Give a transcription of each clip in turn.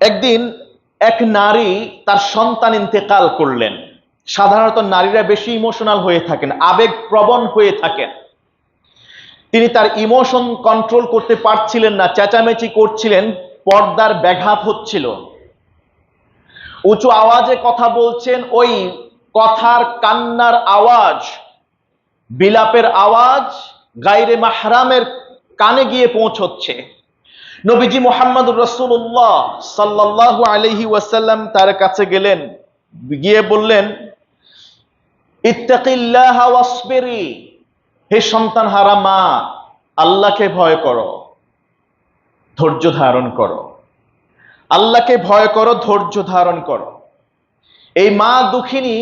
একদিন এক নারী তার সন্তান ইন্তেকাল করলেন। সাধারণত নারীরা বেশি ইমোশনাল হয়ে থাকেন, আবেগ প্রবণ হয়ে থাকেন। তিনি তার ইমোশন কন্ট্রোল করতে পারছিলেন না, চেঁচামেচি করছিলেন, পর্দার ব্যাঘাত হচ্ছিল। উঁচু আওয়াজে কথা বলছেন, ওই কথার কান্নার আওয়াজ, বিলাপের আওয়াজ গাইরে মাহরামের কানে গিয়ে পৌঁছচ্ছে। নবীজি মোহাম্মদুর রসুল্লাহ সাল্লাল্লাহু আলহি ওয়াসাল্লাম তার কাছে গেলেন, গিয়ে বললেন, ইত্তাকিল্লাহ ওয়াসবিরি, হে সন্তান হারা মা, আল্লাহকে ভয় করো, ধৈর্য ধারণ করো। আল্লাহকে ভয় করো, ধৈর্য ধারণ করো। এই মা দুঃখিনী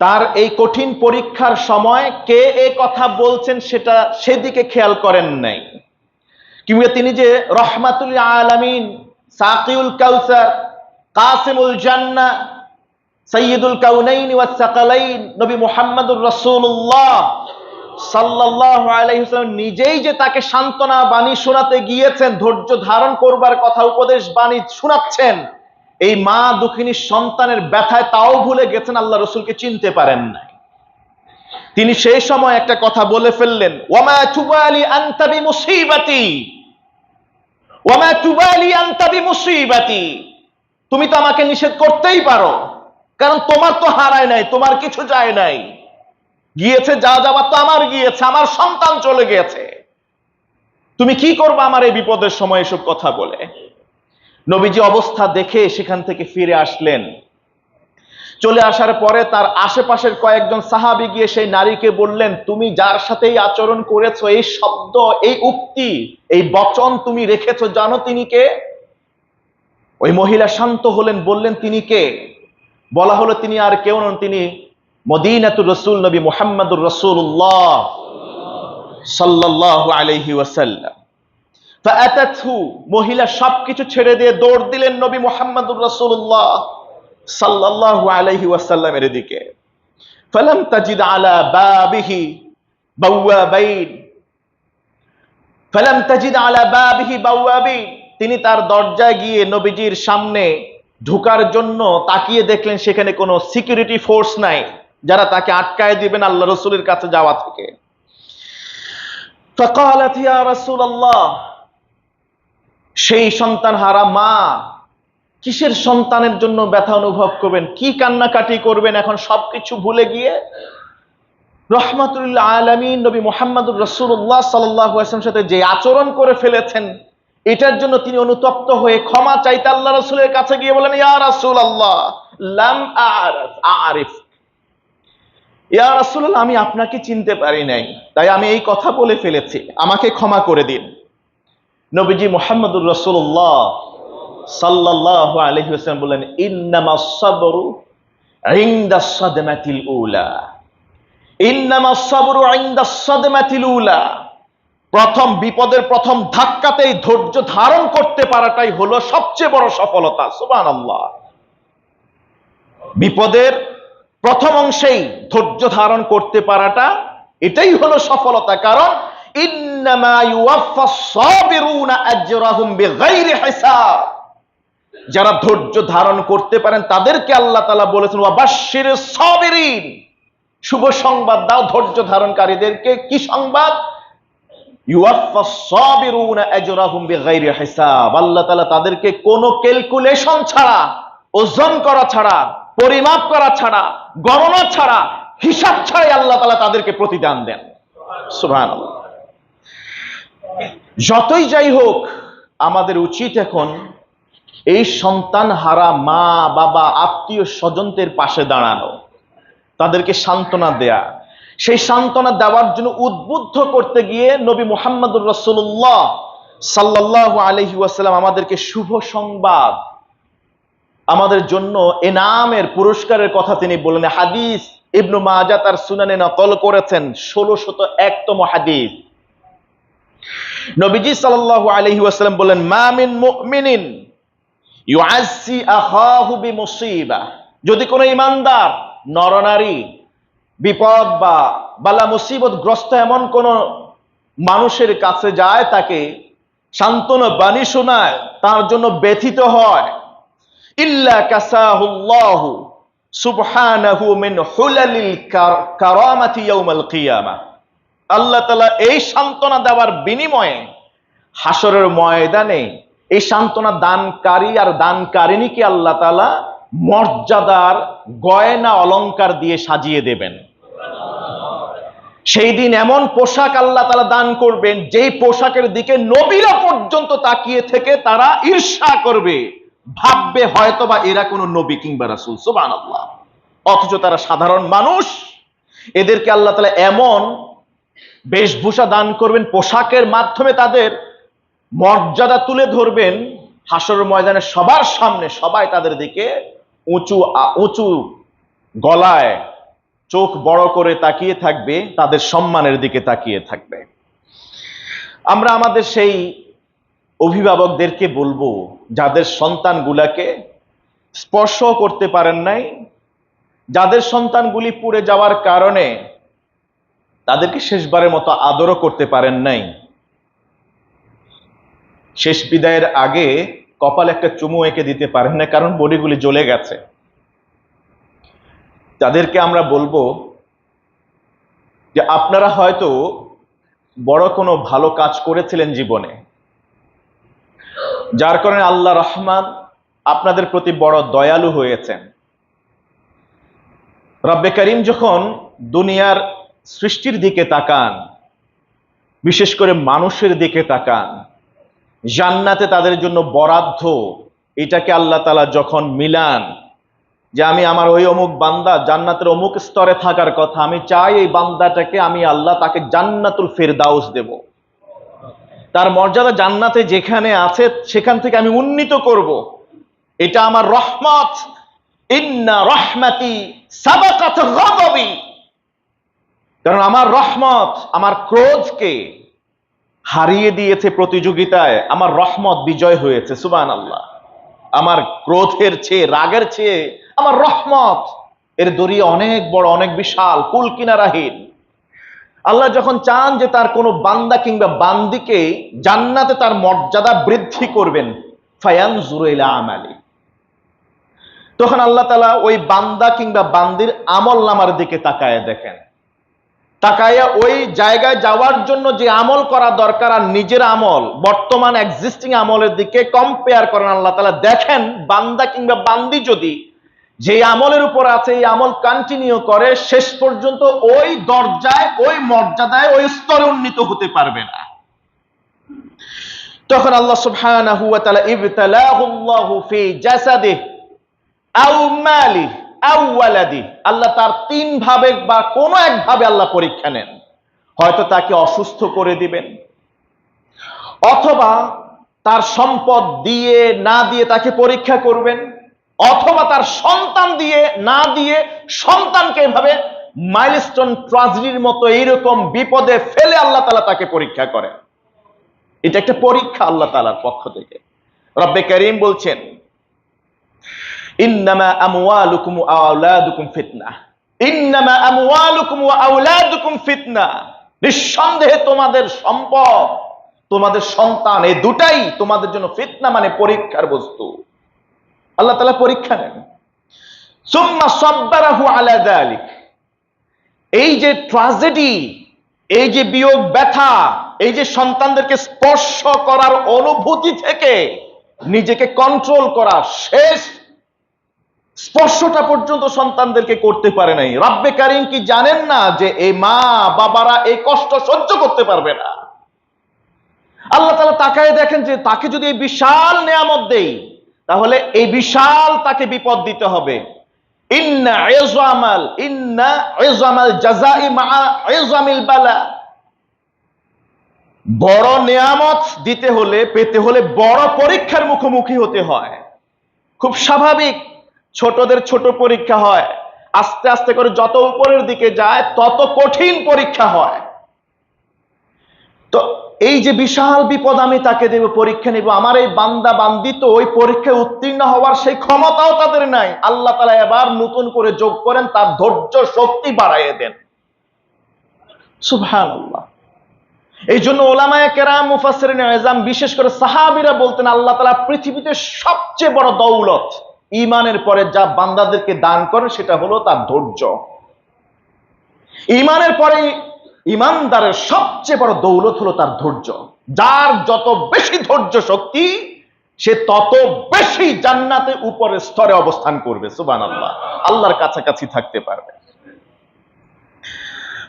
তার এই কঠিন পরীক্ষার সময় কে এ কথা বলছেন সেটা সেদিকে খেয়াল করেন নাই। কিংবা তিনি যে রহমাতুল আলামিন, সাকিউল কাউসার, কাসিমুল জান্না সৈয়দুল কাউনাইন ওয়াস সাকালাইন, নবী মুহাম্মদুর রাসূলুল্লাহ সাল্লাল্লাহু আলাইহি ওয়াসাল্লাম নিজেই যে তাকে সান্ত্বনা বাণী শোনাতে গিয়েছেন, ধৈর্য ধারণ করবার কথা, উপদেশ বাণী শোনাচ্ছেন, এই মা দুঃখিনীর সন্তানের ব্যথায় তাও ভুলে গেছেন, আল্লাহ রসুলকে চিনতে পারেন নাই তিনি সেই সময় একটা কথা বলে ফেললেন, ওয়ামা তুবালি আনতাবি মুসিবাতি ওয়ামা তুবালি আনতাবি মুসিবাতি তুমি তো আমাকে নিষেধ করতেই পারো, কারণ তোমার তো হারায় নাই, তোমার কিছু যায় নাই। গিয়েছে, যা যাবার তো আমার গিয়েছে, আমার সন্তান চলে গিয়েছে। তুমি কি করবে আমার এই বিপদের সময় এসব কথা বলে? নবীজি অবস্থা দেখে সেখান থেকে ফিরে আসলেন। চলে আসার পরে তার আশেপাশের কয়েকজন সাহাবি গিয়ে সেই নারীকে বললেন, তুমি যার সাথে এই আচরণ করেছ, এই শব্দ, এই উক্তি, এই বচন তুমি রেখেছো, জানো তিনি কে? ওই মহিলা শান্ত হলেন, বললেন, তিনি কে? বলা হলো, তিনি আর কেউ নন, তিনি মদিনাতুর রসুল নবী মোহাম্মদুর রসুল্লাহ সাল্লাহ আলহি ওয়াসাল্লাম। মহিলা সবকিছু ছেড়ে দিয়ে দৌড় দিলেন নবী মুহাম্মদুর রাসূলুল্লাহ। সাল্লাহ আলহি ওয়াসাল্লামের দিকে। ফলাম তাজিদ আলা বাবিহি বাউয়াবাইন ফলাম তাজিদ আলা বাবিহি তিনি তার দরজায় গিয়ে নবীজির সামনে ঢুকার জন্য তাকিয়ে দেখলেন সেখানে কোনো সিকিউরিটি ফোর্স নাই, যারা তাকে আটকায় দিবেন আল্লাহ রসুলের কাছে যাওয়া থেকে। সেই সন্তান হারা মা কিসের সন্তানের জন্য ব্যথা অনুভব করবেন? কি কান্নাকাটি করবেন? এখন সবকিছু ভুলে গিয়ে রহমাতুল্লাহ আলমিন নবী মোহাম্মদুর রসুল্লাহ সাল্লাম সাথে যে আচরণ করে ফেলেছেন, এটার জন্য তিনি অনুতপ্ত হয়ে ক্ষমা চাইতে আল্লাহ রসুলের কাছে গিয়ে বলেন, ইয়া রাসুল আল্লাহ আরিফ ইয়া রাসুল্লাহ আমি আপনাকে চিনতে পারি নাই, তাই আমি এই কথা বলে ফেলেছি। আমাকে ক্ষমা করে দিন। নবীজি মোহাম্মদুর রসুল্লাহ সাল্লাহ আলহি হোসেন বললেন ইন্নামা সাবরু ইনদা উলা। ইন্নামা সাবরু ইনদা উলা। প্রথম বিপদের প্রথম ধাক্কাতেই ধৈর্য ধারণ করতে পারাটাই হলো সবচেয়ে বড় সফলতা, সুবহানাল্লাহ। বিপদের প্রথম অংশেই ধৈর্য ধারণ করতে পারাটা এটাই হলো সফলতা, কারণ ইন্নামা ইউয়াফফাস সাবিরুনা আজরাহুম বিগাইরি হিসাব। যারা ধৈর্য ধারণ করতে পারেন, তাদেরকে আল্লাহ তালা বলেছেন, ওয়াবাশশির সাবিরিন। শুভ সংবাদ দাও ধৈর্য ধারণকারীদেরকে। কি সংবাদ? আল্লাহ তাআলা তাদেরকে কোনো ক্যালকুলেশন ছাড়া, ওজন করা ছাড়া, পরিমাপ করা ছাড়া, গণনা ছাড়া, হিসাব ছাড়াই আল্লাহ তাআলা তাদেরকে প্রতিদান দেন। সুবহানাল্লাহ। যতই যাই হোক, আমাদের উচিত এখন এই সন্তান হারা মা, বাবা, আত্মীয় স্বজনদের পাশে দাঁড়ানো, তাদেরকে সান্ত্বনা দেয়া। সেই সান্ত্বনা দেওয়ার জন্য উদ্বুদ্ধ করতে গিয়ে নবী মোহাম্মদুর রসুল্লাহ সাল্লাহ আলহি ওয়াসাল্লাম আমাদেরকে শুভ সংবাদ, আমাদের জন্য এনামের পুরস্কারের কথা তিনি বললেন। হাদিস ইবনু মাজা তার সুনানে নকল করেছেন ষোলো শত একতম হাদিস। নবীজি সাল্লাল্লাহু আলাইহি ওয়াসাল্লাম বলেন মা মিন মুমিনিন ইউআসি আখাহু বিমুসিবা। যদি কোনো ইমানদার, নরনারী, বিপদ বা বালা মুসিবত গ্রস্ত এমন কোন মানুষের কাছে যায়, তাকে সান্ত্বনা বাণী শোনায়, তার জন্য ব্যথিত হয়। ইল্লা কাসাহুল্লাহু সুবহানাহু মিন হুলালিল কার- কারামাতি ইয়াউমাল কিয়ামা। আল্লাহ তাআলা এই সান্ত্বনা দেওয়ার বিনিময়ে হাসরের ময়দানে এই সান্ত্বনা দানকারী আর দানকারিনীকে আল্লাহ তাআলা মর্যাদার গয়না অলংকার দিয়ে সাজিয়ে দেবেন। সেই দিন এমন পোশাক আল্লাহ তালা দান করবেন, যেই পোশাকের দিকে নবীরা পর্যন্ত তাকিয়ে থেকে তারা ঈর্ষা করবে। ভাববে হয়তো বা এরা কোনো নবী কিংবা রাসুল সুবান আল্লাহ অথচ তারা সাধারণ মানুষ। এদেরকে আল্লাহ তালা এমন বেশভূষা দান করবেন, পোশাকের মাধ্যমে তাদের মর্যাদা তুলে ধরবেন হাসর ময়দানে সবার সামনে, সবাই তাদের দিকে উঁচু উঁচু গলায় চোখ বড় করে তাকিয়ে থাকবে, তাদের সম্মানের দিকে তাকিয়ে থাকবে। আমরা আমাদের সেই অভিভাবকদেরকে বলব, যাদের সন্তানগুলাকে স্পর্শ করতে পারেন নাই, যাদের সন্তানগুলি পুড়ে যাওয়ার কারণে তাদেরকে শেষবারের মতো আদরও করতে পারেন নাই। শেষ বিদায়ের আগে কপাল একটা চুমু এঁকে দিতে পারেন না, কারণ বডিগুলি জ্বলে গেছে। তাদেরকে আমরা বলব যে আপনারা হয়তো বড় কোনো ভালো কাজ করেছিলেন জীবনে, যার কারণে আল্লাহ রহমান আপনাদের প্রতি বড় দয়ালু হয়েছেন। রব্বে করিম যখন দুনিয়ার সৃষ্টির দিকে তাকান, বিশেষ করে মানুষের দিকে তাকান জান্নাতে তাদের জন্য বরাদ্দ, এটাকে আল্লাহ তালা যখন মিলান, যে আমি আমার ওই অমুক বান্দা জান্নাতের অমুক স্তরে থাকার কথা, আমি চাই এই বান্দাটাকে আমি আল্লাহ তাকে জান্নাতুল ফেরদাউস দেব। তার মর্যাদা জান্নাতে যেখানে আছে, সেখান থেকে আমি উন্নীত করব। এটা আমার রহমত। ইন্না রহমাতি সাবাকাত কারণ আমার রহমত, আমার ক্রোধকে হারিয়ে দিয়েছে প্রতিযোগিতায়, আমার রহমত বিজয় হয়েছে সুবান আল্লাহ আমার ক্রোধের চেয়ে, রাগের চেয়ে, আমার রহমত, এর দড়ি অনেক বড়, অনেক বিশাল, কুল কিনারাহীন। আল্লাহ যখন চান যে তার কোনো বান্দা কিংবা বান্দিকে জান্নাতে তার মর্যাদা বৃদ্ধি করবেন ফায়ান জুরাইলা আমালি। তখন আল্লাহ তালা ওই বান্দা কিংবা বান্দির আমল নামার দিকে তাকায় দেখেন। তাকাইয়া ওই জায়গায় যাওয়ার জন্য যে আমল করা দরকার আর নিজের আমল, বর্তমান এক্সিস্টিং আমলের দিকে কম্পেয়ার করেন, আল্লাহ তালা দেখেন, বান্দা কিংবা বান্দি যদি যে আমলের উপর আছে, এই আমল কন্টিনিউ করে, শেষ পর্যন্ত ওই দরজায়, ওই মর্যাদায়, ওই স্তরে উন্নীত হতে পারবে না। তখন আল্লাহ সুবহানাহু ওয়া তাআলা, ইবতালাহুল্লাহু ফি জাসাদিহি আও মালি আও ওয়ালাদি আল্লাহ তার তিন ভাবে বা কোনো এক ভাবে আল্লাহ পরীক্ষা নেন। হয়তো তাকে অসুস্থ করে দিবেন, অথবা তার সম্পদ দিয়ে না দিয়ে তাকে পরীক্ষা করবেন, অথবা তার সন্তান দিয়ে না দিয়ে সন্তানকে এভাবে মাইলস্টোন ট্রাজেডির মতো এইরকম বিপদে ফেলে আল্লাহ তালা তাকে পরীক্ষা করেন। এটা একটা পরীক্ষা আল্লাহ তালার পক্ষ থেকে। রব্বে করিম বলছেন ইন্নামা আমওয়ালুকুম আওলাদুকুম ফিতনা। ইন্নামা আমওয়ালুকুম ওয়া আওলাদুকুম ফিতনা। নিঃসন্দেহে তোমাদের সম্পদ, তোমাদের সন্তান, এই দুটাই তোমাদের জন্য ফিতনা মানে পরীক্ষার বস্তু। আল্লাহ তাআলা পরীক্ষা নেন। সুম্মা সাব্বারাহু আলা যালিক। এই যে ট্রাজেডি, এই যে বিয়োগ ব্যথা, এই যে সন্তানদেরকে স্পর্শ করার অনুভূতি থেকে নিজেকে কন্ট্রোল করা শেষ স্পর্শটা পর্যন্ত সন্তানদেরকে করতে পারে নাই। রাব্বে কারিম কি জানেন না যে এই মা বাবারা এই কষ্ট সহ্য করতে পারবে না? আল্লাহ তালা তাকায় দেখেন যে তাকে যদি এই বিশাল নেয়ামত দেই, তাহলে এই বিশাল তাকে বিপদ দিতে হবে। ইন্না ইন্না ইজামিল বালা। বড় নেয়ামত দিতে হলে, পেতে হলে বড় পরীক্ষার মুখোমুখি হতে হয়। খুব স্বাভাবিক। ছোটদের ছোট পরীক্ষা হয়। আস্তে আস্তে করে যত উপরের দিকে যায়, তত কঠিন পরীক্ষা হয়। তো এই যে বিশাল বিপদ আমি তাকে দেব, পরীক্ষা নিব, আমার এই বান্দা বান্দি তো ওই পরীক্ষায় উত্তীর্ণ হওয়ার সেই ক্ষমতাও তাদের নাই। আল্লাহ তালা এবার নতুন করে যোগ করেন, তার ধৈর্য শক্তি বাড়াইয়ে দেন। সুভান এই জন্য ওলামায় কেরাম মুফাসরিন বিশেষ করে সাহাবিরা বলতেন, আল্লাহ তালা পৃথিবীতে সবচেয়ে বড় দৌলত ইমানের পরে যা বান্দাদেরকে দান করে সেটা হলো তার ধৈর্য। ইমানের পরে ইমানদারের সবচেয়ে বড় দৌলত হলো তার ধৈর্য। যার যত বেশি ধৈর্য শক্তি, সে তত বেশি জান্নাতে উপরের স্তরে অবস্থান করবে সুবান আল্লাহ আল্লাহর কাছাকাছি থাকতে পারবে।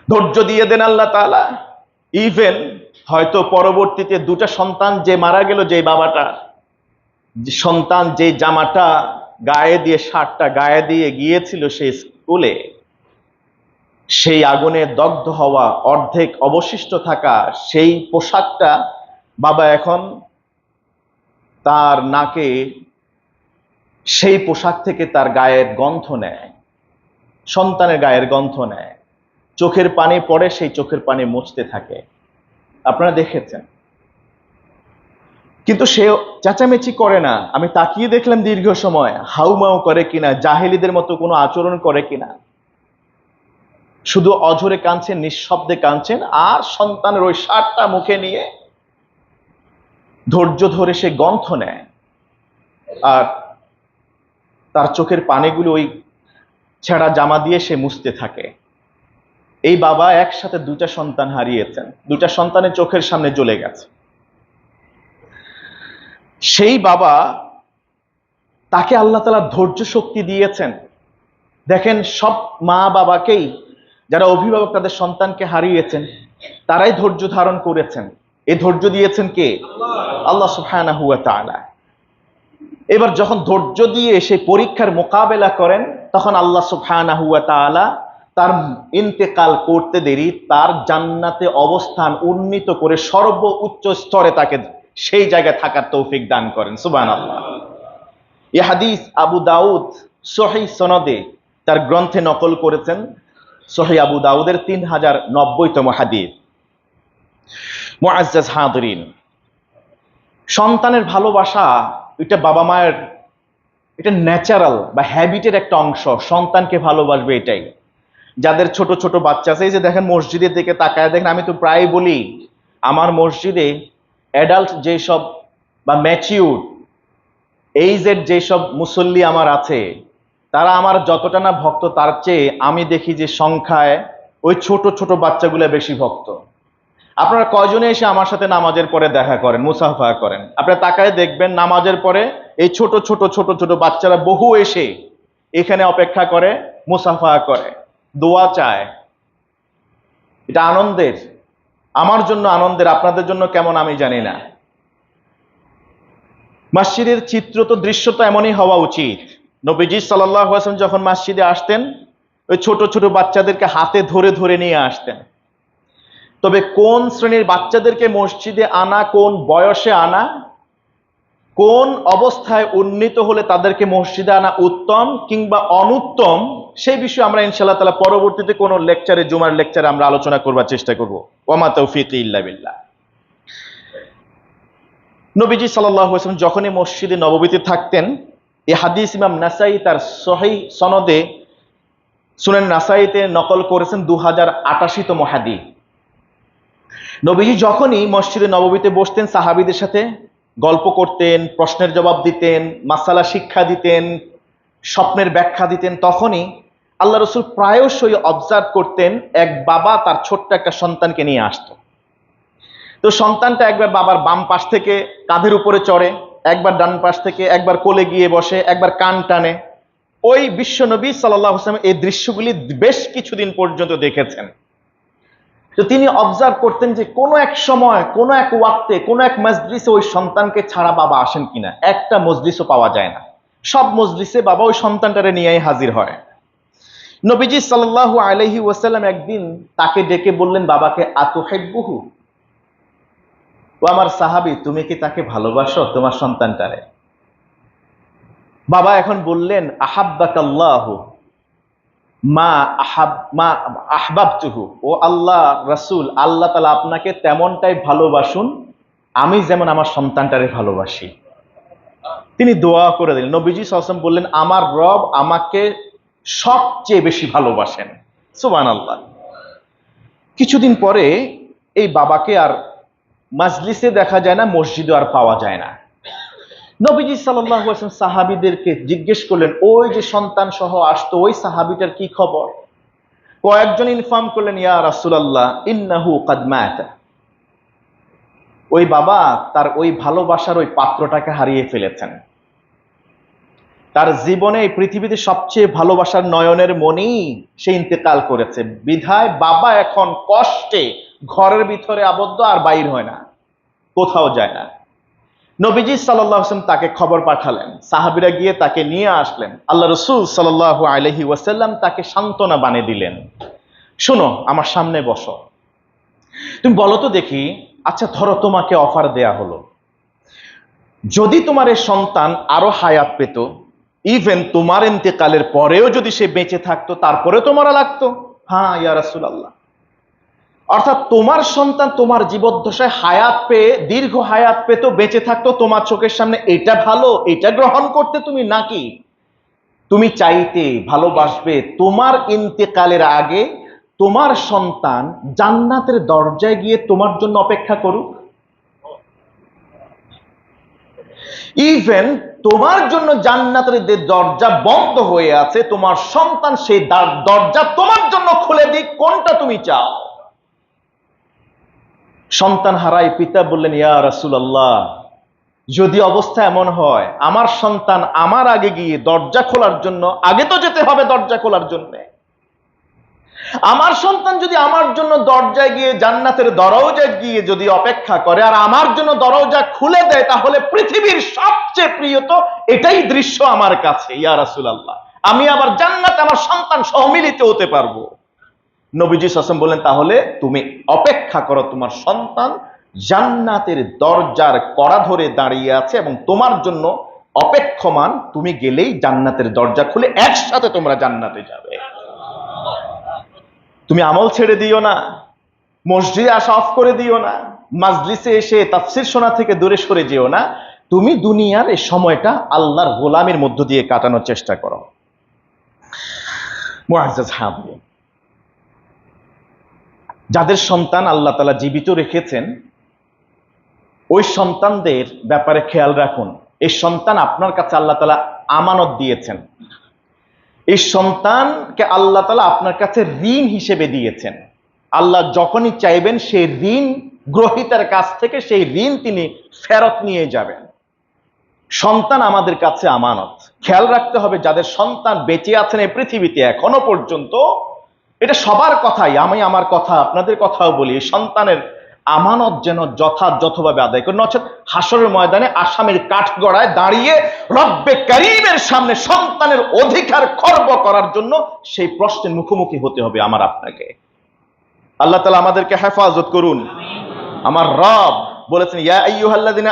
ধৈর্য দিয়ে দেন আল্লাহ তাআলা। ইভেন হয়তো পরবর্তীতে দুটা সন্তান যে মারা গেল, যে বাবাটা সন্তান যে জামাটা গায়ে দিয়ে শার্টটা গায়ে দিয়ে গিয়েছিল সেই স্কুলে। সেই আগুনে দগ্ধ হওয়া অর্ধেক অবশিষ্ট থাকা সেই পোশাকটা বাবা এখন তার নাকে সেই পোশাক থেকে তার গায়ের গন্থ নেয়, সন্তানের গায়ের গন্থ নেয়। চোখের পানি পড়ে সেই চোখের পানি মুছতে থাকে। আপনারা দেখেছেন। কিন্তু সে চেঁচামেচি করে না। আমি তাকিয়ে দেখলাম দীর্ঘ সময়, হাউমাউ করে কিনা, জাহেলিদের মতো কোনো আচরণ করে কিনা। শুধু অঝরে কাঁদছেন, নিঃশব্দে কাঁদছেন, আর সন্তানের ওই সারটা মুখে নিয়ে ধৈর্য ধরে সে গন্থ নেয়। আর তার চোখের পানিগুলো ওই ছেঁড়া জামা দিয়ে সে মুছতে থাকে। এই বাবা একসাথে দুটা সন্তান হারিয়েছেন। দুটা সন্তানের চোখের সামনে জ্বলে গেছে। সেই বাবা তাকে আল্লাহ তালা ধৈর্য শক্তি দিয়েছেন। দেখেন, সব মা বাবাকেই, যারা অভিভাবক তাদের সন্তানকে হারিয়েছেন, তারাই ধৈর্য ধারণ করেছেন। এই ধৈর্য দিয়েছেন কে? আল্লাহ সুবহানাহু ওয়া তাআলা। এবার যখন ধৈর্য দিয়ে সেই পরীক্ষার মোকাবেলা করেন, তখন আল্লাহ সুবহানাহু ওয়া তাআলা তার ইন্তেকাল করতে দেরি, তার জান্নাতে অবস্থান উন্নীত করে সর্ব উচ্চ স্তরে তাকে সেই জায়গায় থাকার তৌফিক দান করেন, সুবহানাল্লাহ। এই হাদিস আবু দাউদ সহি সনদে তার গ্রন্থে নকল করেছেন, সহি আবু দাউদের তিন হাজার নব্বইতম হাদিস। মুআজ্জাজ হাদরিন, সন্তানের ভালোবাসা এটা বাবা মায়ের, এটা ন্যাচারাল বা হ্যাবিটের একটা অংশ, সন্তানকে ভালোবাসবে এটাই। যাদের ছোট ছোট বাচ্চা আছে যে দেখেন মসজিদের দিকে তাকায়, দেখেন আমি তো প্রায় বলি, আমার মসজিদে অ্যাডাল্ট যেসব বা ম্যাচিউর এইজের যেসব মুসল্লি আমার আছে, তারা আমার যতটা না ভক্ত, তার চেয়ে আমি দেখি যে সংখ্যায় ওই ছোট ছোট বাচ্চাগুলো বেশি ভক্ত। আপনারা কয়জনে এসে আমার সাথে নামাজের পরে দেখা করেন, মুসাফা করেন? আপনারা তাকায় দেখবেন নামাজের পরে এই ছোট ছোট ছোট ছোট বাচ্চারা বহু এসে এখানে অপেক্ষা করে, মুসাফা করে, দোয়া চায়। এটা আনন্দের। আমার জন্য আনন্দের, আপনাদের জন্য কেমন আমি জানি না। মসজিদের চিত্র তো, দৃশ্য তো এমনই হওয়া উচিত। নবীজি সাল্লাহ আসলাম যখন মসজিদে আসতেন, ওই ছোট ছোট বাচ্চাদেরকে হাতে ধরে ধরে নিয়ে আসতেন। তবে কোন শ্রেণির বাচ্চাদেরকে মসজিদে আনা, কোন বয়সে আনা কোন অবস্থায় উন্নীত হলে তাদেরকে মসজিদে আনা উত্তম কিংবা অনুত্তম, সেই বিষয়ে আমরা ইনশাল্লাহ তালা পরবর্তীতে কোন লেকচারে জুমার লেকচারে আমরা আলোচনা করবার চেষ্টা করব। ওমা তৌফিক ইল্লা বিল্লাহ। নবীজি সাল্লাম যখনই মসজিদে নববীতে থাকতেন, এ হাদিস ইমাম নাসাই তার সহি সনদে শুনেন নাসাইতে নকল করেছেন দু হাজার আটাশিতম হাদি নবীজি যখনই মসজিদে নববীতে বসতেন সাহাবিদের সাথে গল্প করতেন, প্রশ্নের জবাব দিতেন, মাসালা শিক্ষা দিতেন, স্বপ্নের ব্যাখ্যা দিতেন, তখনই আল্লাহ রসুল প্রায়শই অবজার্ভ করতেন, এক বাবা তার ছোট্ট একটা সন্তানকে নিয়ে আসতো। তো সন্তানটা একবার বাবার বাম পাশ থেকে কাঁধের উপরে চড়ে, একবার ডান পাশ থেকে একবার কোলে গিয়ে বসে, একবার কান টানে। ওই বিশ্বনবী সাল্লাহ হোসেন এই দৃশ্যগুলি বেশ কিছুদিন পর্যন্ত দেখেছেন। তো তিনি অবজার্ভ করতেন যে কোনো এক সময়, কোনো এক ওয়াক্তে, কোনো এক মজলিসে ওই সন্তানকে ছাড়া বাবা আসেন কিনা। একটা মজলিসও পাওয়া যায় না। সব মজলিসে বাবা ওই সন্তানটারে নিয়েই হাজির হয়। নবীজি সাল্লাহ আলহি ওয়াসাল্লাম একদিন তাকে ডেকে বললেন, বাবাকে আতুহেব্বুহু? ও আমার সাহাবি, তুমি কি তাকে ভালোবাসো, তোমার সন্তানটারে? বাবা এখন বললেন, আহাব্বাকাল্লাহু। মা আহাব, মা আহবাবতুহু। ও আল্লাহ, রাসূল, আল্লাহ তাআলা আপনাকে তেমনটাই ভালোবাসুন, আমি যেমন আমার সন্তানটারে ভালোবাসি। তিনি দোয়া করে দিলেন। নবীজি সাল্লাম বললেন, আমার রব আমাকে সবচেয়ে বেশি ভালোবাসেন। সুবান আল্লাহ কিছুদিন পরে এই বাবাকে আর মাজলিসে দেখা যায় না, মসজিদে আর পাওয়া যায় না। নবীজি সাল্লাম সাহাবিদেরকে জিজ্ঞেস করলেন, ওই যে সন্তান সহ আসতো, ওই সাহাবিটার কি খবর? কয়েকজন ইনফর্ম করলেন, ইয়া রাসুলাল্লাহ, ইন্নাহু কাদমায়াতা ওই বাবা তার ওই ভালোবাসার ওই পাত্রটাকে হারিয়ে ফেলেছেন। তার জীবনে এই পৃথিবীতে সবচেয়ে ভালোবাসার নয়নের মনি সে ইন্তেকাল করেছে। বিধায় বাবা এখন কষ্টে ঘরের ভিতরে আবদ্ধ আর বাইর হয় না, কোথাও যায় না। নবীজি সাল্লাহ আসলাম তাকে খবর পাঠালেন। সাহাবিরা গিয়ে তাকে নিয়ে আসলেন। আল্লাহ রসুল সাল্লাহ আলহি ওয়াসাল্লাম তাকে সান্ত্বনা বানিয়ে দিলেন। শোনো, আমার সামনে বসো। তুমি বলো তো দেখি আচ্ছা ধরো তোমাকে অফার দেয়া হলো। যদি তোমার এই সন্তান আরও হায়াত পেত ইভেন তোমার ইন্তেকালের পরেও যদি সে বেঁচে থাকতো, তারপরেও তোমারা লাগতো। হ্যাঁ ইয়া রাসূলুল্লাহ। অর্থাৎ তোমার সন্তান তোমার জীবদ্দশায় হায়াত পেয়ে, দীর্ঘ হায়াত পেত বেঁচে থাকতো, তোমার চোখের সামনে এটা ভালো, এটা গ্রহণ করতে তুমি নাকি? তুমি চাইতে ভালোবাসবে তোমার ইন্তেকালের আগে তোমার সন্তান জান্নাতের দরজায় গিয়ে তোমার জন্য অপেক্ষা করুক। ইভেন তোমার জন্য জান্নাতের যে দরজা বন্ধ হয়ে আছে, তোমার সন্তান সেই দরজা তোমার জন্য খুলে দিক, কোনটা তুমি চাও? সন্তান হারাই পিতা বললেন, ইয়া রাসূলুল্লাহ, যদি অবস্থা এমন হয়, আমার সন্তান আমার আগে গিয়ে দরজা খোলার জন্য, আগে তো যেতে হবে দরজা খোলার জন্য। আমার সন্তান যদি আমার জন্য দরজায় গিয়ে জান্নাতের দরজায় গিয়ে যদি অপেক্ষা করে আর আমার জন্য দরজা খুলে দেয়, তাহলে পৃথিবীর সবচেয়ে প্রিয় তো এটাই দৃশ্য আমার কাছে, ইয়া রাসূলুল্লাহ। আমি আবার জান্নাতে আমার সন্তান সহমিলিত হতে পারব। নবীজি সাসম বললেন, তাহলে তুমি অপেক্ষা করো, তোমার সন্তান জান্নাতের দরজার কড়া ধরে দাঁড়িয়ে আছে এবং তোমার জন্য অপেক্ষমান, তুমি গেলেই জান্নাতের দরজা খুলে একসাথে তোমরা জান্নাতে যাবে। তুমি আমল ছেড়ে দিও না, মসজিদে আসা অফ করে দিও না, মাজলিসে এসে তাফসির শোনা থেকে দূরে সরে যেও না, তুমি দুনিয়ার এই সময়টা আল্লাহর গোলামের মধ্য দিয়ে কাটানোর চেষ্টা করো। মুআজ্জাজ হাবিব যাদের সন্তান আল্লাহ তালা জীবিত রেখেছেন, ওই সন্তানদের ব্যাপারে খেয়াল রাখুন। এই সন্তান আপনার কাছে আল্লাহ তালা আমানত দিয়েছেন। এই সন্তানকে আল্লাহ তালা আপনার কাছে ঋণ হিসেবে দিয়েছেন। আল্লাহ যখনই চাইবেন, সেই ঋণ গ্রহিতার কাছ থেকে সেই ঋণ তিনি ফেরত নিয়ে যাবেন। সন্তান আমাদের কাছে আমানত। খেয়াল রাখতে হবে, যাদের সন্তান বেঁচে আছেন এই পৃথিবীতে এখনও পর্যন্ত এটা সবার কথাই, আমি আমার কথা আপনাদের কথাও বলি, সন্তানের আমানত যেন যথাযথভাবে আদায় করে নচেত হাসরের ময়দানে আসামের কাঠগড়ায় দাঁড়িয়ে রব্বে করিমের সামনে সন্তানের অধিকার খর্ব করার জন্য সেই প্রশ্নের মুখোমুখি হতে হবে আমার আপনাকে। আল্লাহ তালা আমাদেরকে হেফাজত করুন। আমার রব বলেছেন, ইয়া আইয়ুহাল্লাযিনা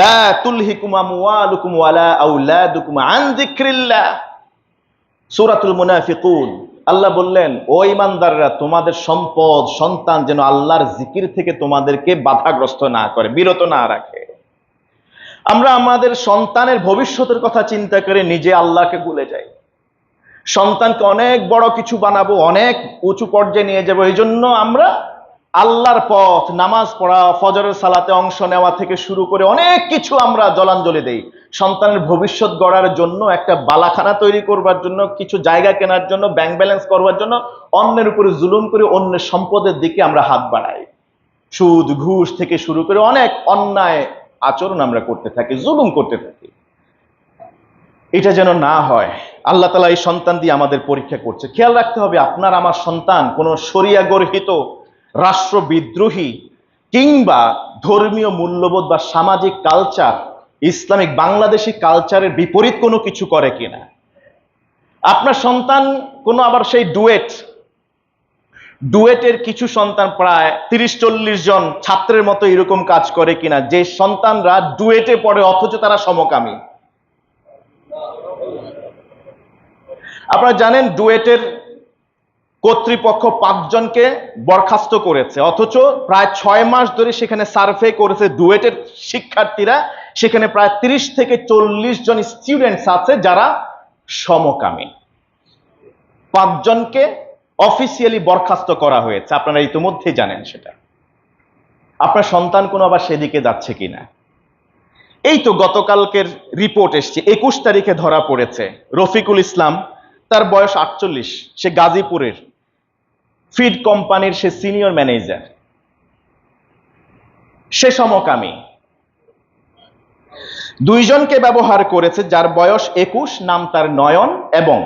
লা আন যিকরিল্লাহ। সূরাতুল মুনাফিকুন। আল্লাহ বললেন, ও ইমানদাররা তোমাদের সম্পদ, সন্তান যেন আল্লাহর জিকির থেকে তোমাদেরকে বাধাগ্রস্ত না করে, বিরত না রাখে। আমরা আমাদের সন্তানের ভবিষ্যতের কথা চিন্তা করে নিজে আল্লাহকে ভুলে যাই। সন্তানকে অনেক বড় কিছু বানাবো, অনেক উঁচু পর্যায়ে নিয়ে যাব, এই জন্য আমরা আল্লাহর পথ, নামাজ পড়া, ফজরের সালাতে অংশ নেওয়া থেকে শুরু করে অনেক কিছু আমরা জলাঞ্জলি দেই। সন্তানের ভবিষ্যৎ গড়ার জন্য একটা বালাখানা তৈরি করবার জন্য, কিছু জায়গা কেনার জন্য ব্যাংক ব্যালেন্স করবার জন্য, অন্যের উপরে জুলুম করে অন্যের সম্পদের দিকে আমরা হাত বাড়াই। সুদ, ঘুষ থেকে শুরু করে অনেক অন্যায় আচরণ আমরা করতে থাকি, জুলুম করতে থাকি। এটা যেন না হয়, আল্লাহ তালা এই সন্তান দিয়ে আমাদের পরীক্ষা করছে। খেয়াল রাখতে হবে, আপনার আমার সন্তান কোনো সরিয়া গর্হিত, রাষ্ট্র বিদ্রোহী কিংবা ধর্মীয় মূল্যবোধ বা সামাজিক কালচার ইসলামিক বাংলাদেশি কালচারের বিপরীত কোনো কিছু করে কিনা? আপনার সন্তান কোনো আবার সেই ডুয়েট ডুয়েটের কিছু সন্তান প্রায় তিরিশ, চল্লিশ জন ছাত্রের মতো এরকম কাজ করে কিনা? যে সন্তানরা ডুয়েটে পড়ে, অথচ তারা সমকামী। আপনারা জানেন ডুয়েটের কর্তৃপক্ষ পাঁচজনকে বরখাস্ত করেছে, অথচ প্রায় ছয় মাস ধরে সেখানে সার্ভে করেছে ডুয়েটের শিক্ষার্থীরা সেখানে প্রায় তিরিশ থেকে চল্লিশ জন স্টুডেন্টস আছে যারা সমকামী। পাঁচজনকে অফিসিয়ালি বরখাস্ত করা হয়েছে। আপনারা ইতিমধ্যে জানেন সেটা। আপনার সন্তান কোনো আবার সেদিকে যাচ্ছে কিনা? এই তো গতকালকের রিপোর্ট এসছে। একুশ তারিখে ধরা পড়েছে রফিকুল ইসলাম। তার বয়স আটচল্লিশ। সে গাজীপুরের। ফিড কোম্পানির সে সিনিয়র ম্যানেজার সে সমকামী। দুইজনকে ব্যবহার করেছে, যার বয়স একুশ, নাম তার নয়ন এবং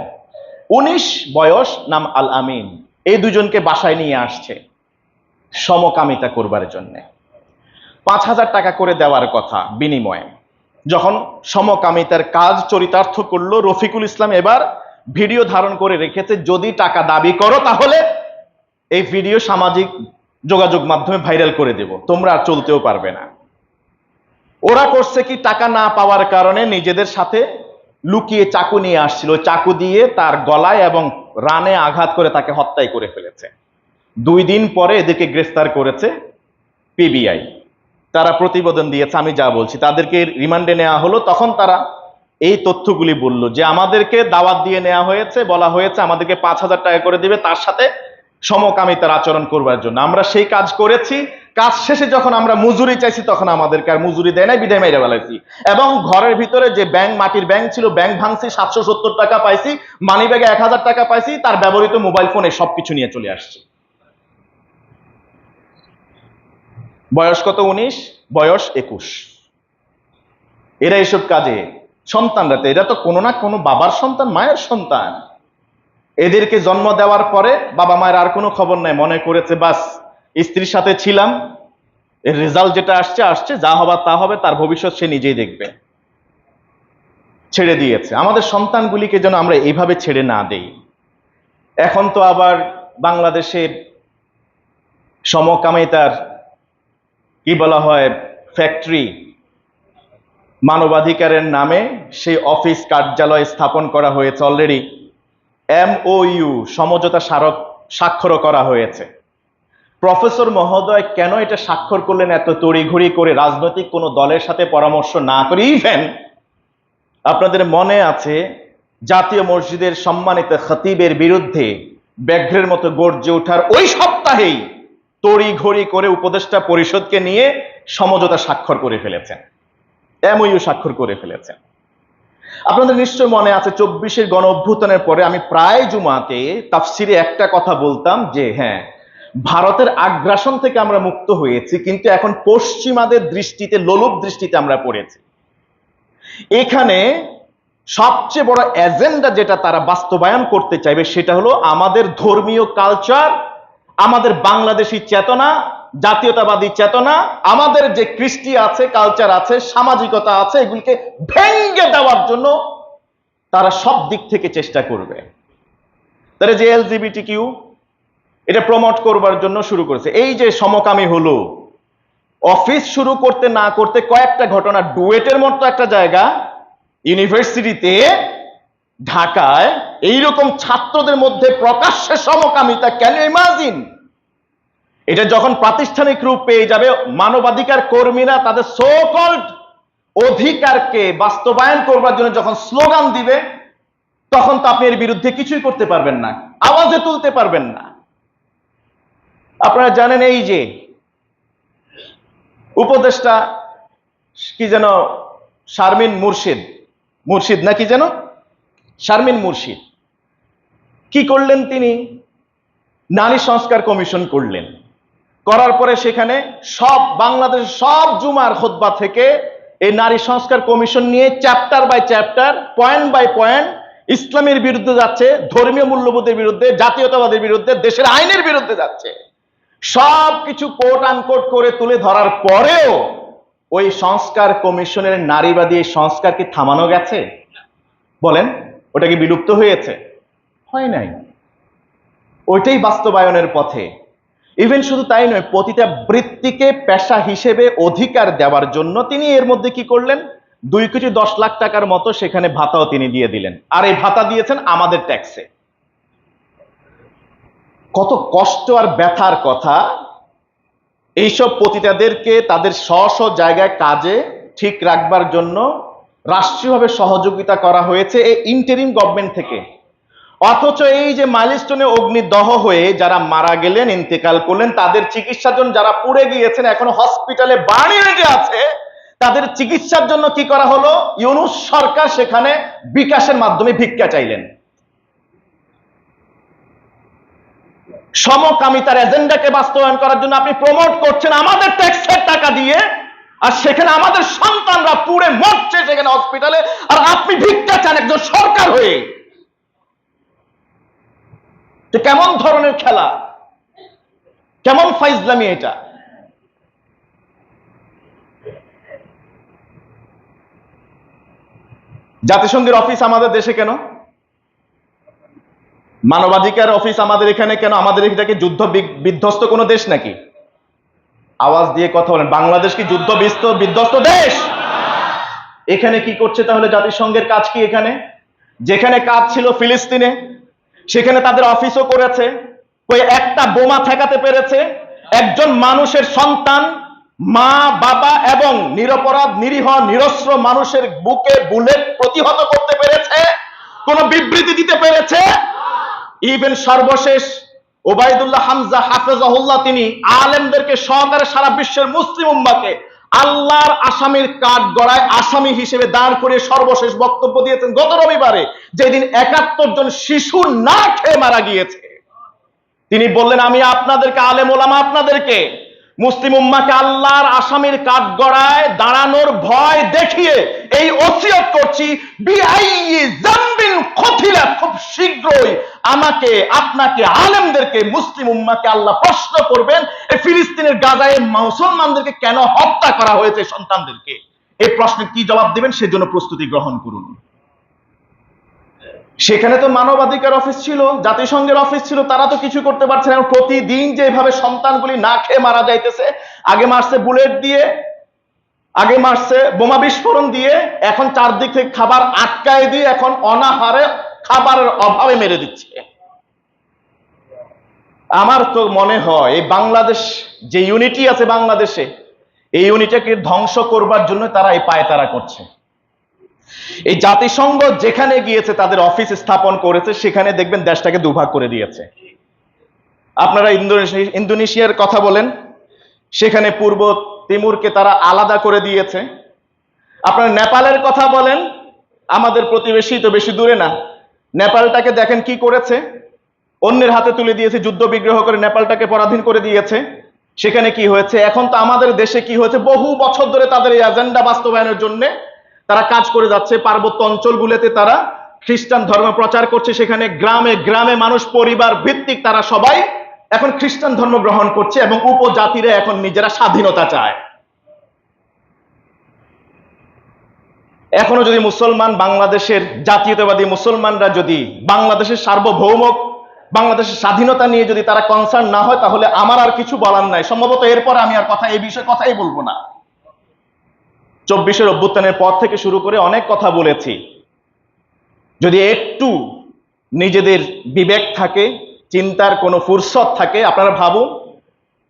উনিশ বয়স, নাম আল আমিন। এই দুজনকে বাসায় নিয়ে আসছে সমকামিতা করবার জন্যে। পাঁচ হাজার টাকা করে দেওয়ার কথা বিনিময়ে। যখন সমকামিতার কাজ চরিতার্থ করল, রফিকুল ইসলাম এবার ভিডিও ধারণ করে রেখেছে, যদি টাকা দাবি করো তাহলে এই ভিডিও সামাজিক যোগাযোগ মাধ্যমে ভাইরাল করে দেব, তোমরা আর চলতেও পারবে না। ওরা করছে কি টাকা না পাওয়ার কারণে নিজেদের সাথে লুকিয়ে চাকু নিয়ে আসছিল। চাকু দিয়ে তার গলায় এবং রানে আঘাত করে তাকে হত্যাই করে ফেলেছে। দুই দিন পরে এদেরকে গ্রেফতার করেছে পিবিআই। তারা প্রতিবেদন দিয়েছে, আমি যা বলছি। তাদেরকে রিমান্ডে নেওয়া হলো। তখন তারা এই তথ্যগুলি বলল যে, আমাদেরকে দাওয়াত দিয়ে নেওয়া হয়েছে, বলা হয়েছে আমাদেরকে পাঁচ হাজার টাকা করে দিবে, তার সাথে সমকামিতার আচরণ করবার জন্য। আমরা সেই কাজ করেছি কাজ শেষে যখন আমরা মজুরি চাইছি, তখন আমাদেরকে আর মজুরি দেয় নাই, বিদায় মেরে বেলাইছি এবং ঘরের ভিতরে যে ব্যাংক, মাটির ব্যাংক ছিল, ব্যাংক ভাঙছি, সাতশো সত্তর টাকা পাইছি মানি ব্যাগে এক হাজার টাকা পাইছি, তার ব্যবহৃত মোবাইল ফোনে সবকিছু নিয়ে চলে আসছে। বয়স কত উনিশ? বয়স একুশ। এরা এসব কাজে সন্তানরা তো এরা তো কোনো না কোনো বাবার সন্তান, মায়ের সন্তান। এদেরকে জন্ম দেওয়ার পরে বাবা মায়ের আর কোনো খবর নাই, মনে করেছে, বাস স্ত্রীর সাথে ছিলাম, এর রেজাল্ট যেটা আসছে আসছে, যা হবার তা হবে, তার ভবিষ্যৎ সে নিজেই দেখবে। ছেড়ে দিয়েছে। আমাদের সন্তানগুলিকে যেন আমরা এইভাবে ছেড়ে না দেই। এখন তো আবার বাংলাদেশের সমকামিতার, কি বলা হয় ফ্যাক্টরি মানবাধিকারের নামে সেই অফিস কার্যালয় স্থাপন করা হয়েছে অলরেডি এমওইউ সমঝোতা স্মারক স্বাক্ষরও করা হয়েছে। প্রফেসর মহোদয়, কেন এটা স্বাক্ষর করলেন এত তড়িঘড়ি করে রাজনৈতিক কোনো দলের সাথে পরামর্শ না করে? ইভেন আপনাদের মনে আছে জাতীয় মসজিদের সম্মানিত খতিবের বিরুদ্ধে ব্যাঘ্রের মতো গর্জে ওঠার ওই সপ্তাহেই তড়ি ঘড়ি করে উপদেষ্টা পরিষদকে নিয়ে সমঝোতা স্বাক্ষর করে ফেলেছেন। এমইউ স্বাক্ষর করে ফেলেছেন। আপনাদের নিশ্চয় মনে আছে চব্বিশের গণ অভ্যুত্থানের পরে আমি প্রায় জুমাতে তাফসিরে একটা কথা বলতাম যে হ্যাঁ ভারতের আগ্রাসন থেকে আমরা মুক্ত হয়েছি, কিন্তু এখন পশ্চিমাদের দৃষ্টিতে, লোলুপ দৃষ্টিতে আমরা পড়েছি। এখানে সবচেয়ে বড় এজেন্ডা যেটা তারা বাস্তবায়ন করতে চাইবে, সেটা হলো আমাদের ধর্মীয় কালচার, আমাদের বাংলাদেশী চেতনা, জাতীয়তাবাদী চেতনা, আমাদের যে কৃষ্টি আছে, কালচার আছে, সামাজিকতা আছে, এগুলিকে ভেঙ্গে দেওয়ার জন্য তারা সব দিক থেকে চেষ্টা করবে। তারা যে এলজিবিটি কিউ এটা প্রমোট করবার জন্য শুরু করেছে। এই যে সমকামী হলো অফিস শুরু করতে না করতে কয়েকটা ঘটনা, ডুয়েটের মতো একটা জায়গা ইউনিভার্সিটিতে ঢাকায়, এইরকম ছাত্রদের মধ্যে প্রকাশ্যে সমকামিতা ক্যান ইমাজিন এটা যখন প্রাতিষ্ঠানিক রূপ পেয়ে যাবে, মানবাধিকার কর্মীরা তাদের সোকল্ড অধিকারকে বাস্তবায়ন করবার জন্য যখন স্লোগান দিবে, তখন তো আপনি এর বিরুদ্ধে কিছুই করতে পারবেন না, আওয়াজে তুলতে পারবেন না। আপনারা জানেন এই যে উপদেষ্টা কি যেন শারমিন মুর্শিদ মুর্শিদ নাকি যেন? শারমিন মুর্শিদ। কি করলেন তিনি? নারী সংস্কার কমিশন করলেন। করার পরে সেখানে সব বাংলাদেশের সব জুমার খোদ্া থেকে এই নারী সংস্কার কমিশন নিয়ে chapter by chapter, point by point ইসলামের বিরুদ্ধে যাচ্ছে, ধর্মীয় মূল্যবোধের বিরুদ্ধে, জাতীয়তাবাদের বিরুদ্ধে, দেশের আইনের বিরুদ্ধে যাচ্ছে। সব কিছু কোট আনকোট করে তুলে ধরার পরেও ওই সংস্কার কমিশনের নারীবাদী এই সংস্কার কি থামানো গেছে? বলেন, ওটা কি বিলুপ্ত হয়েছে? হয় নাই। ওইটাই বাস্তবায়নের পথে। ইভেন শুধু তাই নয়, প্রতিটা বৃত্তিকে পেশা হিসেবে অধিকার দেওয়ার জন্য তিনি এর মধ্যে কি করলেন? দুই কোটি দশ লাখ টাকার মতো সেখানে ভাতাও তিনি দিয়ে দিলেন। আর এই ভাতা দিয়েছেন আমাদের ট্যাক্সে কত কষ্ট আর ব্যথার কথা। এইসব পতিতাদেরকে তাদের স্ব স্ব জায়গায় কাজে ঠিক রাখবার জন্য রাষ্ট্রীয়ভাবে সহযোগিতা করা হয়েছে এই ইন্টারিম গভর্নমেন্ট থেকে। অথচ এই যে মাইলস্টোনে অগ্নিদহ হয়ে যারা মারা গেলেন, ইন্তেকাল করলেন, তাদের চিকিৎসার জন্য যারা পুড়ে গিয়েছেন, এখন হসপিটালে বাড়ি লেগে আছে, তাদের চিকিৎসার জন্য কি করা হলো? ইউনুস সরকার সেখানে বিকাশের মাধ্যমে ভিক্ষা চাইলেন। সমকামিতার এজেন্ডাকে বাস্তবায়ন করার জন্য আপনি প্রমোট করছেন আমাদের ট্যাক্সের টাকা দিয়ে, আর সেখানে আমাদের সন্তানরা পুড়ে মরছে সেখানে হসপিটালে, আর আপনি ভিক্ষা চান একজন সরকার হয়ে। কেমন ধরনের খেলা? কেমন ফাইজলামি এটা? জাতিসংঘের অফিস আমাদের দেশে কেন? মানবাধিকার অফিস আমাদের এখানে কেন? আমাদের এটাকে যুদ্ধ বিধ্বস্ত কোনো দেশ নাকি? আওয়াজ দিয়ে কথা বলেন। বাংলাদেশ কি যুদ্ধ বিধ্বস্ত দেশ? এখানে কি করছে তাহলে জাতিসংঘের কাজ কি এখানে? যেখানে কাজ ছিল ফিলিস্তিনে, সেখানে তাদের অফিসও করেছে। কই একটা বোমা ঠেকাতে পেরেছে। একজন মানুষের সন্তান, মা, বাবা এবং নিরপরাধ, নিরীহ, নিরস্ত্র মানুষের বুকে বুলেট প্রতিহত করতে পেরেছে। কোন বিবৃতি দিতে পেরেছে। ইভেন সর্বশেষ ওবায়দুল্লাহ হামজা হাফেজাহুল্লাহ তিনি আলেমদেরকে সহকারে সারা বিশ্বের মুসলিম উম্মাকে আল্লাহর আসামির কাঠ গড়ায় আসামি হিসেবে দাঁড় করে সর্বশেষ বক্তব্য দিয়েছেন গত রবিবারে, যেদিন একাত্তর জন শিশু না খেয়ে মারা গিয়েছে। তিনি বললেন, আমি আপনাদেরকে, আলেম ওলামা আপনাদেরকে মুসলিম উম্মাকে আল্লাহর আসামির কাঠগড়ায় দাঁড়ানোর ভয় দেখিয়ে এই ওসিয়ত করছি খুব শীঘ্রই আমাকে, আপনাকে, আলেমদেরকে মুসলিম উম্মাকে আল্লাহ প্রশ্ন করবেন, এই ফিলিস্তিনের গাজায় মুসলমানদেরকে কেন হত্যা করা হয়েছে সন্তানদেরকে? এই প্রশ্নের কি জবাব দিবেন? সেজন্য প্রস্তুতি গ্রহণ করুন। সেখানে তো মানবাধিকার অফিস ছিল, জাতিসংঘের অফিস ছিল, তারা তো কিছু করতে পারছে না। প্রতিদিন যেভাবে সন্তানগুলি না খেয়ে মারা যাইতেছে, আগে মারছে বুলেট দিয়ে, আগে মারছে বোমা বিস্ফোরণ দিয়ে, এখন চারদিক থেকে খাবার আটকায় দিয়ে এখন অনাহারে খাবারের অভাবে মেরে দিচ্ছে। আমার তো মনে হয়, এই বাংলাদেশ, যে ইউনিটি আছে বাংলাদেশে, এই ইউনিটিকে ধ্বংস করবার জন্য তারা এই পায়তারা করছে। এই জাতিসংঘ যেখানে গিয়েছে, তাদের অফিস স্থাপন করেছে, সেখানে দেখবেন দেশটাকে দুভাগ করে দিয়েছে। আপনারা ইন্দোনেশিয়ার কথা বলেন, সেখানে পূর্ব তিমুরকে তারা আলাদা করে দিয়েছে। আপনারা নেপালের কথা বলেন, আমাদের প্রতিবেশী তো বেশি দূরে না। নেপালটাকে দেখেন কি করেছে? অন্যের হাতে তুলে দিয়েছে, যুদ্ধ বিগ্রহ করে নেপালটাকে পরাধীন করে দিয়েছে। সেখানে কি হয়েছে? এখন তো আমাদের দেশে কি হয়েছে? বহু বছর ধরে তাদের এই এজেন্ডা বাস্তবায়নের জন্য তারা কাজ করে যাচ্ছে। পার্বত্য অঞ্চলগুলোতে তারা খ্রিস্টান ধর্ম প্রচার করছে। সেখানে গ্রামে গ্রামে মানুষ, পরিবার ভিত্তিক তারা সবাই এখন খ্রিস্টান ধর্ম গ্রহণ করছে এবং উপজাতিরা এখন নিজেরা স্বাধীনতা চায়। এখনও যদি মুসলমান বাংলাদেশের জাতীয়তাবাদী মুসলমানরা যদি বাংলাদেশের সার্বভৌম বাংলাদেশের স্বাধীনতা নিয়ে যদি তারা কনসার্ন না হয়, তাহলে আমার আর কিছু বলার নাই। সম্ভবত এরপর আমি আর কথা, এই বিষয়ে কথাই বলব না। চব্বিশের অভ্যুত্থানের পর থেকে শুরু করে অনেক কথা বলেছি। যদি একটু নিজেদের বিবেক থাকে, চিন্তার কোনো ফুরসত থাকে, আপনারা ভাবুন,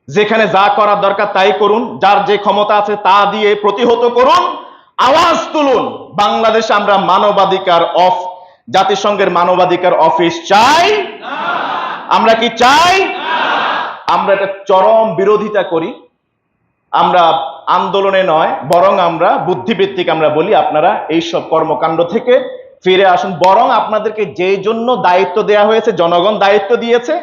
যেখানে যা করার দরকার তাই করুন, যার যে ক্ষমতা আছে তা দিয়ে প্রতিহত করুন, আওয়াজ তুলুন, বাংলাদেশে আমরা মানবাধিকার অফ, জাতিসংঘের মানবাধিকার অফিস চাই, আমরা কি চাই? আমরা এটা চরম বিরোধিতা করি আমরা আন্দোলনে নয়, বরং আমরা বুদ্ধিভিত্তিক আমরা বলি, আপনারা এইসব কর্মকাণ্ড থেকে ফিরে আসুন। বরং আপনাদেরকে যেই জন্য দায়িত্ব দেয়া হয়েছে, জনগণ দায়িত্ব দিয়েছে,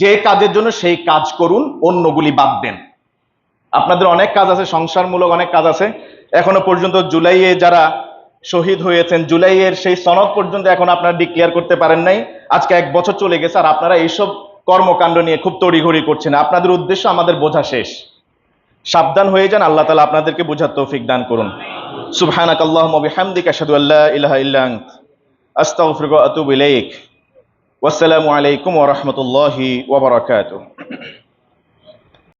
যে কাজের জন্য সেই কাজ করুন, অন্যগুলি বাদ দেন। আপনাদের অনেক কাজ আছে, সংসারমূলক অনেক কাজ আছে। এখনও পর্যন্ত জুলাইয়ে যারা শহীদ হয়েছেন, জুলাইয়ের সেই সনদ পর্যন্ত এখন আপনারা ডিক্লেয়ার করতে পারেন নাই। আজকে এক বছর চলে গেছে, আর আপনারা এইসব কর্মকাণ্ড নিয়ে খুব তড়িঘড়ি করছেন। আপনাদের উদ্দেশ্য আমাদের বোঝা শেষ। সাবধান হয়ে যান, আল্লাহ তালা আপনাদেরকে বোঝার তৌফিক দান করুন। সুবহানাক আল্লাহুম্মা বিহামদিকা আশহাদু আল্লা ইলাহা ইল্লা আনত, আস্তাগফিরুকা ওয়া আতুবু ইলাইক। ওয়াসসালামু আলাইকুম ওয়া রাহমাতুল্লাহি ওয়া বারাকাতুহু।